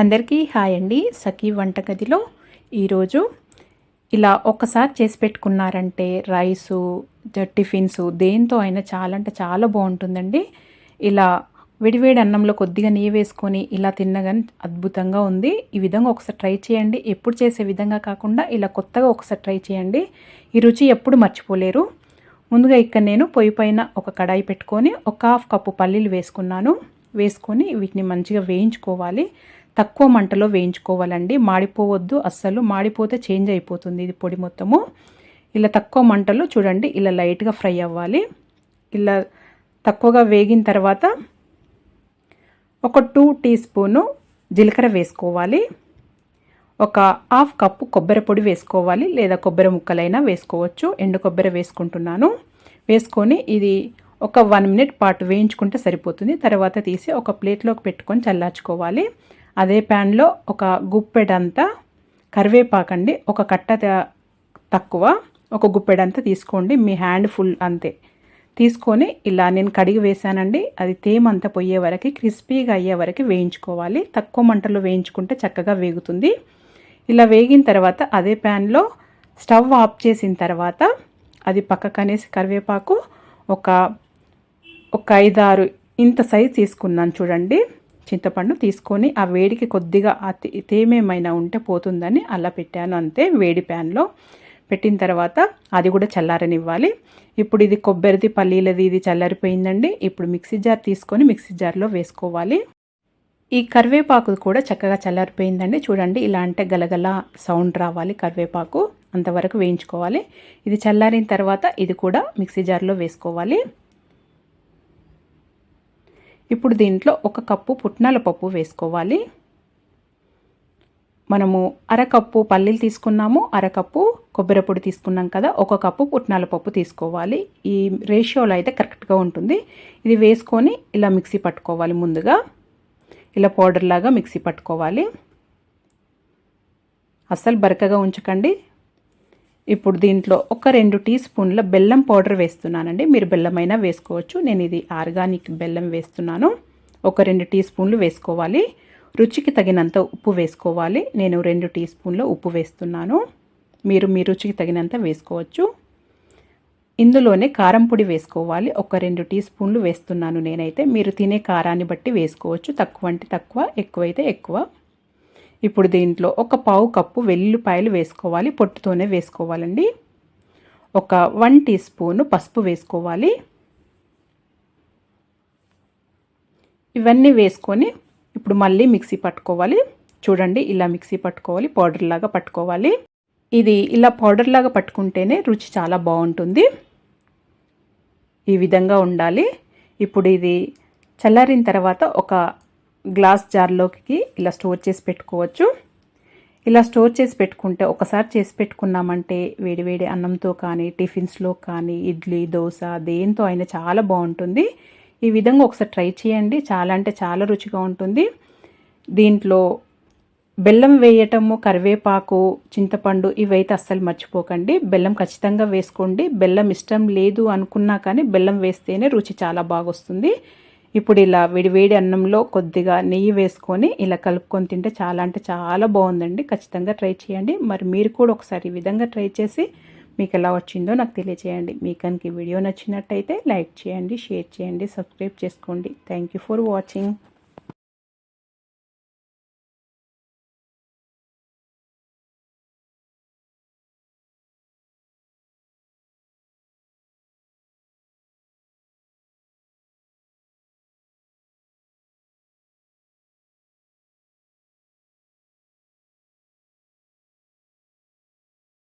అందరికీ హాయ్ అండి. సఖీ వంటగదిలో ఈరోజు ఇలా ఒక్కసారి చేసి పెట్టుకున్నారంటే రైసు టిఫిన్స్ దేంతో అయినా చాలా అంటే చాలా బాగుంటుందండి. ఇలా విడివేడి అన్నంలో కొద్దిగా నెయ్యి వేసుకొని ఇలా తిన్నగాని అద్భుతంగా ఉంది. ఈ విధంగా ఒకసారి ట్రై చేయండి. ఎప్పుడు చేసే విధంగా కాకుండా ఇలా కొత్తగా ఒకసారి ట్రై చేయండి. ఈ రుచి ఎప్పుడు మర్చిపోలేరు. ముందుగా ఇక్కడ నేను పొయ్యి పైన ఒక కడాయి పెట్టుకొని ఒక హాఫ్ కప్పు పల్లీలు వేసుకున్నాను. వేసుకొని వీటిని మంచిగా వేయించుకోవాలి. తక్కువ మంటలో వేయించుకోవాలండి. మాడిపోవద్దు అస్సలు. మాడిపోతే చేంజ్ అయిపోతుంది ఇది పొడి మొత్తము. ఇలా తక్కువ మంటలో చూడండి ఇలా లైట్గా ఫ్రై అవ్వాలి. ఇలా తక్కువగా వేగిన తర్వాత ఒక టూ టీ స్పూను జీలకర్ర వేసుకోవాలి. ఒక హాఫ్ కప్పు కొబ్బరి పొడి వేసుకోవాలి. లేదా కొబ్బరి ముక్కలైనా వేసుకోవచ్చు. ఎండు కొబ్బరి వేసుకుంటున్నాను. వేసుకొని ఇది ఒక వన్ మినిట్ పాటు వేయించుకుంటే సరిపోతుంది. తర్వాత తీసి ఒక ప్లేట్లోకి పెట్టుకొని చల్లార్చుకోవాలి. అదే ప్యాన్లో ఒక గుప్పెడంతా కరివేపాకండి ఒక కట్ట తక్కువ ఒక గుప్పెడంతా తీసుకోండి మీ హ్యాండ్ ఫుల్ అంతే. తీసుకొని ఇలా నేను కడిగి వేసానండి అది తేమంతా పోయే వరకు క్రిస్పీగా అయ్యే వరకు వేయించుకోవాలి. తక్కువ మంటలో వేయించుకుంటే చక్కగా వేగుతుంది. ఇలా వేగిన తర్వాత అదే ప్యాన్లో స్టవ్ ఆఫ్ చేసిన తర్వాత అది పక్కకనేసి కరివేపాకు ఒక ఒక ఐదారు ఇంత సైజ్ తీసుకున్నాను చూడండి. చింతపండు తీసుకొని ఆ వేడికి కొద్దిగా ఆ తేమేమైనా ఉంటే పోతుందని అలా పెట్టాను అంతే. వేడి ప్యాన్లో పెట్టిన తర్వాత అది కూడా చల్లారనివ్వాలి. ఇప్పుడు ఇది కొబ్బరిది పల్లీలది ఇది చల్లారిపోయిందండి. ఇప్పుడు మిక్సీ జార్ తీసుకొని మిక్సీ జార్లో వేసుకోవాలి. ఈ కరివేపాకు కూడా చక్కగా చల్లారిపోయిందండి. చూడండి ఇలా అంటే గలగల సౌండ్ రావాలి కరివేపాకు. అంతవరకు వేయించుకోవాలి. ఇది చల్లారిన తర్వాత ఇది కూడా మిక్సీ జార్లో వేసుకోవాలి. ఇప్పుడు దీంట్లో ఒక కప్పు పుట్నాల పప్పు వేసుకోవాలి. మనము అరకప్పు పల్లీలు తీసుకున్నాము. అరకప్పు కొబ్బరి పొడి తీసుకున్నాం కదా ఒక కప్పు పుట్నాల పప్పు తీసుకోవాలి. ఈ రేషియోలో అయితే కరెక్ట్గా ఉంటుంది. ఇది వేసుకొని ఇలా మిక్సీ పట్టుకోవాలి ముందుగా. ఇలా పౌడర్ లాగా మిక్సీ పట్టుకోవాలి. అస్సలు బరకగా ఉంచకండి. ఇప్పుడు దీంట్లో ఒక రెండు టీ స్పూన్ల బెల్లం పౌడర్ వేస్తున్నానండి. మీరు బెల్లమైనా వేసుకోవచ్చు. నేను ఇది ఆర్గానిక్ బెల్లం వేస్తున్నాను. ఒక రెండు టీ స్పూన్లు వేసుకోవాలి. రుచికి తగినంత ఉప్పు వేసుకోవాలి. నేను రెండు టీ స్పూన్ల ఉప్పు వేస్తున్నాను. మీరు మీ రుచికి తగినంత వేసుకోవచ్చు. ఇందులోనే కారం పొడి వేసుకోవాలి. ఒక రెండు టీ స్పూన్లు వేస్తున్నాను నేనైతే. మీరు తినే కారాన్ని బట్టి వేసుకోవచ్చు. తక్కువ అంటే తక్కువ ఎక్కువైతే ఎక్కువ. ఇప్పుడు దీంట్లో ఒక పావు కప్పు వెల్లుల్లిపాయలు వేసుకోవాలి పొట్టుతోనే వేసుకోవాలండి. ఒక వన్ టీ స్పూను పసుపు వేసుకోవాలి. ఇవన్నీ వేసుకొని ఇప్పుడు మళ్ళీ మిక్సీ పట్టుకోవాలి. చూడండి ఇలా మిక్సీ పట్టుకోవాలి పౌడర్ లాగా పట్టుకోవాలి. ఇది ఇలా పౌడర్ లాగా పట్టుకుంటేనే రుచి చాలా బాగుంటుంది. ఈ విధంగా ఉండాలి. ఇప్పుడు ఇది చల్లారిన తర్వాత ఒక గ్లాస్ జార్లోకి ఇలా స్టోర్ చేసి పెట్టుకోవచ్చు. ఇలా స్టోర్ చేసి పెట్టుకుంటే ఒకసారి చేసి పెట్టుకున్నామంటే వేడివేడి అన్నంతో కానీ టిఫిన్స్లో కానీ ఇడ్లీ దోశ దేంతో అయినా చాలా బాగుంటుంది. ఈ విధంగా ఒకసారి ట్రై చేయండి. చాలా అంటే చాలా రుచిగా ఉంటుంది. దీంట్లో బెల్లం వేయటము కరివేపాకు చింతపండు ఇవైతే అస్సలు మర్చిపోకండి. బెల్లం ఖచ్చితంగా వేసుకోండి. బెల్లం ఇష్టం లేదు అనుకున్నా కానీ బెల్లం వేస్తేనే రుచి చాలా బాగా వస్తుంది. ఇప్పుడు ఇలా విడివేడి అన్నంలో కొద్దిగా నెయ్యి వేసుకొని ఇలా కలుపుకొని తింటే చాలా అంటే చాలా బాగుందండి. ఖచ్చితంగా ట్రై చేయండి. మరి మీరు కూడా ఒకసారి ఈ విధంగా ట్రై చేసి మీకు ఎలా వచ్చిందో నాకు తెలియచేయండి. మీకు కనుక వీడియో నచ్చినట్టయితే లైక్ చేయండి షేర్ చేయండి సబ్స్క్రైబ్ చేసుకోండి. Thank you for watching